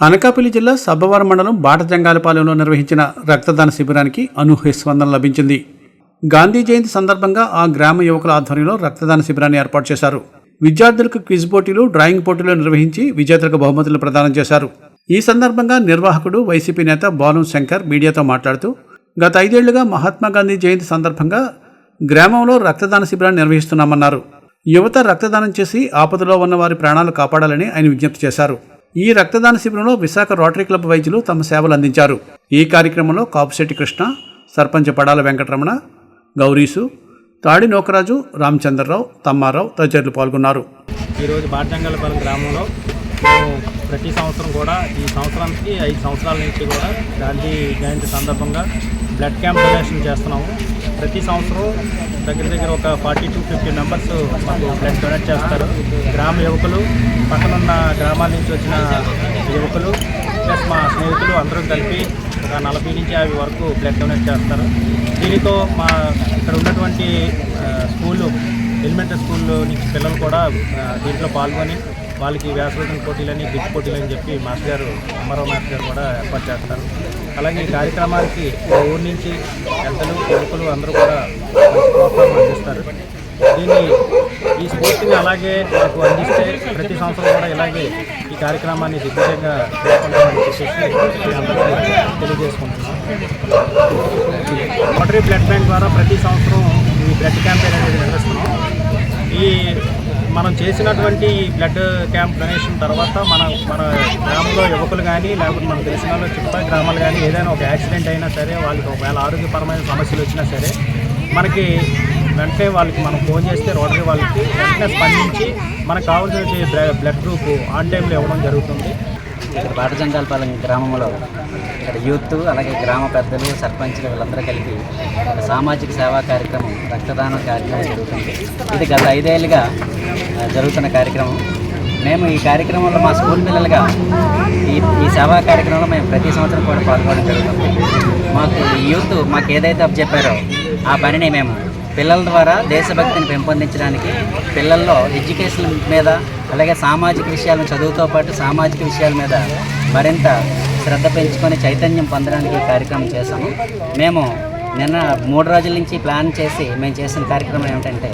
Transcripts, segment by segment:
అనకాపల్లి జిల్లా సబ్బవరం మండలం బాటజంగాలపాలెంలో నిర్వహించిన రక్తదాన శిబిరానికి అనూహ్య స్పందన లభించింది. గాంధీ జయంతి సందర్భంగా ఆ గ్రామ యువకుల ఆధ్వర్యంలో రక్తదాన శిబిరాన్ని ఏర్పాటు చేశారు. విద్యార్థులకు క్విజ్ పోటీలు డ్రాయింగ్ పోటీలు నిర్వహించి విజేతలకు బహుమతులు ప్రదానం చేశారు. ఈ సందర్భంగా నిర్వాహకుడు వైసీపీ నేత బాలు శంకర్ మీడియాతో మాట్లాడుతూ గత ఐదేళ్ళుగా మహాత్మా గాంధీ జయంతి సందర్భంగా గ్రామంలో రక్తదాన శిబిరాన్ని నిర్వహిస్తున్నామన్నారు. యువత రక్తదానం చేసి ఆపదలో ఉన్న వారి ప్రాణాలు కాపాడాలని ఆయన విజ్ఞప్తి చేశారు. ఈ రక్తదాన శిబిరంలో విశాఖ రోటరీ క్లబ్ వైద్యులు తమ సేవలు అందించారు. ఈ కార్యక్రమంలో కాపుశెట్టి కృష్ణ సర్పంచ్ పడాల వెంకటరమణ గౌరీసు తాడి నోకరాజు రామచంద్రరావు తమ్మారావు తదితరులు పాల్గొన్నారు. ఈరోజు బాటజంగలపల్లి గ్రామంలో మేము ప్రతి సంవత్సరం కూడా ఈ సంవత్సరానికి ఐదు సంవత్సరాల నుంచి కూడా గాంధీ జయంతి సందర్భంగా బ్లడ్ క్యాంప్ డొనేషన్ చేస్తున్నాము. ప్రతి సంవత్సరం దగ్గర దగ్గర ఒక ఫార్టీ టు ఫిఫ్టీ మెంబర్స్ మాకు బ్లడ్ డొనేట్ చేస్తారు. గ్రామ యువకులు పక్కనున్న గ్రామాల నుంచి వచ్చిన యువకులు ప్లస్ మా స్నేహితులు అందరూ కలిపి ఒక నలభై నుంచి యాభై వరకు బ్లడ్ డొనేట్ చేస్తారు. దీనితో మా ఇక్కడ ఉన్నటువంటి ఆ, స్కూళ్ళు ఎలిమెంటరీ స్కూల్లో నుంచి పిల్లలు కూడా దీంట్లో పాల్గొని వాళ్ళకి వ్యాసోదన పోటీలని బిట్ పోటీలని చెప్పి మాస్టర్ గారు అమ్మారావు మాస్టర్ గారు కూడా ఏర్పాటు చేస్తారు. అలాగే ఈ కార్యక్రమానికి ఊరు ఊరి నుంచి పెద్దలు కొడుకులు అందరూ కూడా మంచి ప్రోత్సాహం అందిస్తారు. దీన్ని ఈ స్ఫూర్తిని అలాగే మాకు అందిస్తే ప్రతి సంవత్సరం కూడా ఇలాగే ఈ కార్యక్రమాన్ని దిగ్విజయంగా చేసుకుంటామని చెప్పేసి అందరికీ తెలియజేసుకుంటున్నాం రోటరీ బ్లడ్ బ్యాంక్ ద్వారా ప్రతి సంవత్సరం ఈ బ్లడ్ క్యాంపెయిన్ అనేది నిర్వహిస్తున్నాం. మనం చేసినటువంటి ఈ బ్లడ్ క్యాంప్ డొనేషన్ తర్వాత మన మన గ్రామంలో యువకులు కానీ లేకపోతే మనకు తెలిసిన వాళ్ళు చుట్టుపక్కల గ్రామాలు కానీ ఏదైనా ఒక యాక్సిడెంట్ అయినా సరే వాళ్ళకి ఒకవేళ ఆరోగ్యపరమైన సమస్యలు వచ్చినా సరే మనకి వెంటనే వాళ్ళకి మనం ఫోన్ చేస్తే రోటరీ వాళ్ళకి వెంటనే స్పందించి మనకు కావాల్సిన బ్లడ్ గ్రూప్ ఆన్ టైంలో ఇవ్వడం జరుగుతుంది. ఇక్కడ బాటజంగాలపాలెం గ్రామంలో ఇక్కడ యూత్ అలాగే గ్రామ పెద్దలు సర్పంచులు వీళ్ళందరూ కలిపి సామాజిక సేవా కార్యక్రమం రక్తదాన కార్యక్రమం జరుగుతుంది. ఇది గత ఐదేళ్ళుగా జరుగుతున్న కార్యక్రమం. మేము ఈ కార్యక్రమంలో మా స్కూల్ పిల్లలుగా ఈ ఈ సేవా కార్యక్రమంలో మేము ప్రతి సంవత్సరం కూడా పాల్గొనడం జరుగుతుంది. మాకు యూత్ మాకు ఏదైతే చెప్పారో ఆ పనిని మేము పిల్లల ద్వారా దేశభక్తిని పెంపొందించడానికి పిల్లల్లో ఎడ్యుకేషన్ మీద అలాగే సామాజిక విషయాలను చదువుతో పాటు సామాజిక విషయాల మీద మరింత శ్రద్ధ పెంచుకొని చైతన్యం పొందడానికి ఈ కార్యక్రమం చేశాము. మేము నిన్న మూడు రోజుల నుంచి ప్లాన్ చేసి మేము చేసిన కార్యక్రమం ఏమిటంటే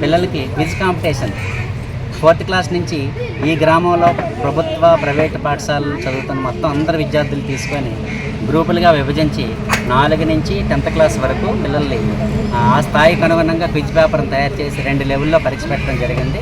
పిల్లలకి క్విజ్ కాంపిటీషన్ ఫోర్త్ క్లాస్ నుంచి ఈ గ్రామంలో ప్రభుత్వ ప్రైవేట్ పాఠశాలలు చదువుతున్న మొత్తం అందరు విద్యార్థులు తీసుకొని గ్రూపులుగా విభజించి నాలుగు నుంచి టెన్త్ క్లాస్ వరకు పిల్లల్ని ఆ స్థాయికి అనుగుణంగా క్విజ్ పేపర్ని తయారు చేసి రెండు లెవెల్లో పరీక్ష పెట్టడం జరిగింది.